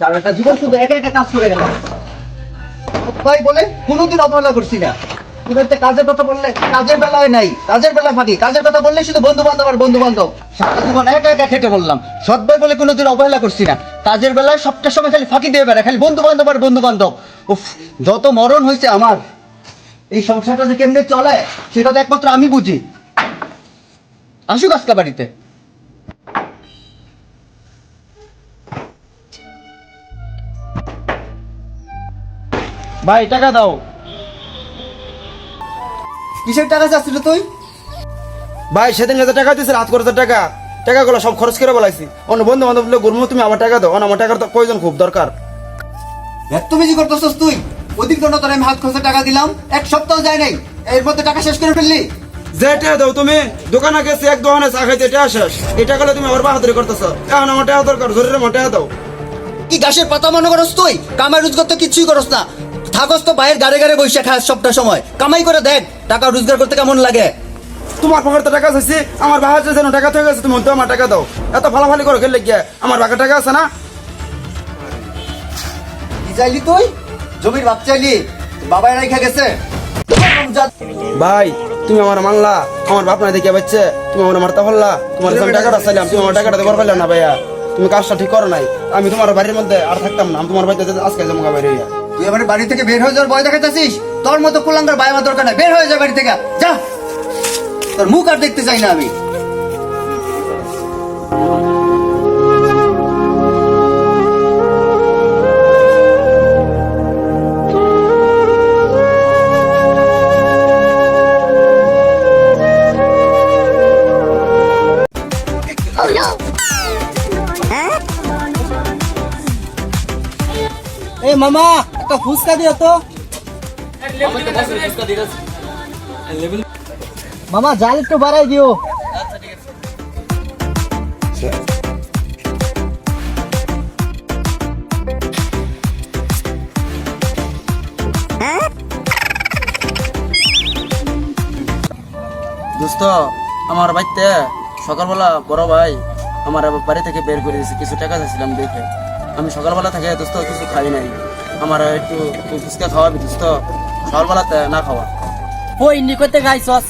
সারাটা জীবন শুধু একা একা কাজ করে ভাই বলে কোনোদিন অবহেলা করছি না। কাজের কথা বললে, কাজের বেলায় নাই, কাজের ফাঁকি কাজের বললে শুধু বন্ধু বান্ধব খেটে বললাম। সৎ ভাই বলে কোনোদিন অবহেলা করছি না। কাজের বেলায় সবটা সময় খালি ফাঁকি দিয়ে বেড়া খালি বন্ধু বান্ধব আর বন্ধু বান্ধব উফ, যত মরণ হয়েছে আমার, এই সংসারটা যে কেমনে চলে, সেটা তো একমাত্র আমি বুঝি। আসুক আজকা বাড়িতে। ভাই টাকা দাও। কিসের টাকা চাচ্ছিল তুই? ভাই সেদিন টাকা দিয়েছিল হাত খরচের টাকা টাকাগুলো সব খরচ করে বলাইছি। অন্য বন্ধু বান্ধব গুরমু তুমি আমার টাকা দাও। আমার টাকার তো প্রয়োজন খুব দরকার। এত বেশি করতেছস তুই? অধিক জন্য তোর আমি হাত খরচে টাকা দিলাম এক সপ্তাহ যায় নাই। এর মধ্যে টাকা শেষ করে ফেললি। যে দাও তুমি দোকানে গেছি এক দোকানে চা খাইতে টাকা শেষ। এই টাকাগুলো তুমি আমার বাহাদুরি করতেছ। এখন আমার টাকা দরকার জরুরি আমার টাকা দাও। কি গাছের পাতা মনে করস তুই? কামাই রোজগার তো কিছুই করস না। থাকস তো বাইরের গাড়ে গাড়ে বসে খাস সবটা সময়। কামাই করে দেখ টাকা রোজগার করতে কেমন লাগে। তোমার পকেটে টাকা চাইছি আমার বাহার যেন টাকা থেকে গেছে তুমি তো আমার টাকা দাও। এত ফালাফালি করে খেললে গিয়ে আমার বাকি টাকা আছে না? কি চাইলি তুই? জমির ভাগ চাইলি বাবাই রেখে গেছে। ভাই তুমি আমার মানলা আমার বাপ না দেখে বাচ্চা তুমি আমার মারতে পারলা তোমার আমি টাকাটা চাইলাম তুমি আমার টাকাটা দেবার পারলে না ভাইয়া। তুমি কাজটা ঠিক করো নাই আমি তোমার বাড়ির মধ্যে আর থাকতাম না আমি তোমার বাড়িতে আজকে জমা বাইরে হইয়া। তুই আমার বাড়ি থেকে বের হয়ে যাওয়ার ভয় দেখাচ্ছিস তোর মতো কুলাঙ্গার ভাই আমার দরকার নাই। বের হয়ে যা বাড়ি থেকে। যা। তোর মুখ আর দেখতে চাই না আমি। এই মামা, একটা ফুচকা দিও তো। মামা, জাল একটু বাড়াই দিও। দোস্ত, আমার বাড়িতে সকালবেলা বড় ভাই আমার বাড়ি থেকে বের করে দিয়েছে, কিছু টাকা চাইছিলাম দেখে। আমি সকালবেলা থেকে দোস্ত কিছু খাই নাই। আমার একটু ফুচকা খাওয়াবি দোস্ত সকালবেলাতে না খাওয়া। ওই নি করতে খাইছস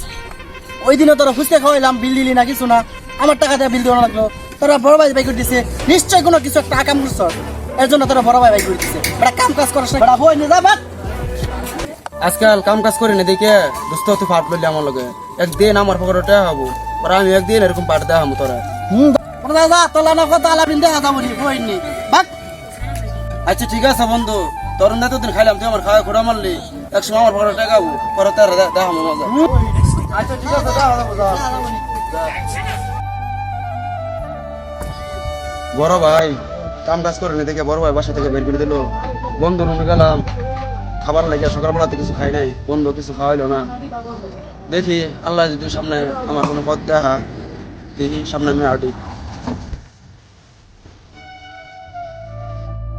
ওই দিনও তোরা ফুচকা খাওয়াইলাম বিল দিলি না কিছু না। আমার টাকা দিয়ে বিল দেওয়া লাগল। তোরা বড় ভাই বাই করে দিছে নিশ্চয় কোনো কিছু একটা কাম করছ? এর জন্য তোরা বড় ভাই বাই দিছে এটা কাম কাজ করছ না। বেটা বই নি যা আজকাল কাম কাজ করে না দেখে দোস্ত তুই ফাট লইলি আমার লগে। একদিন আমার পকেটে হব আর আমি একদিন এরকম পাঠ দেওয়া হব তোরা। হুম যা যা তোলা না কথা আলাপিন দেখা যাব নি? বই বাক। আচ্ছা ঠিক আছে বন্ধু। তোর না দিন খাইলাম তুই আমার খাওয়া খোড়া মারলি। এক সময় আমার পকেটে টাকা পরে তার দেখা মজা আচ্ছা ঠিক আছে। বড় ভাই কাম কাজ করে না দেখে বড় ভাই বাসা থেকে বের করে দিল। বন্ধু রুমে গেলাম খাবার লাগে সকালবেলাতে কিছু খাই নাই বন্ধু কিছু খাওয়াইলো না। দেখি আল্লাহ যদি সামনে আমার কোনো পথ দেখা দেখি সামনে আমি আটি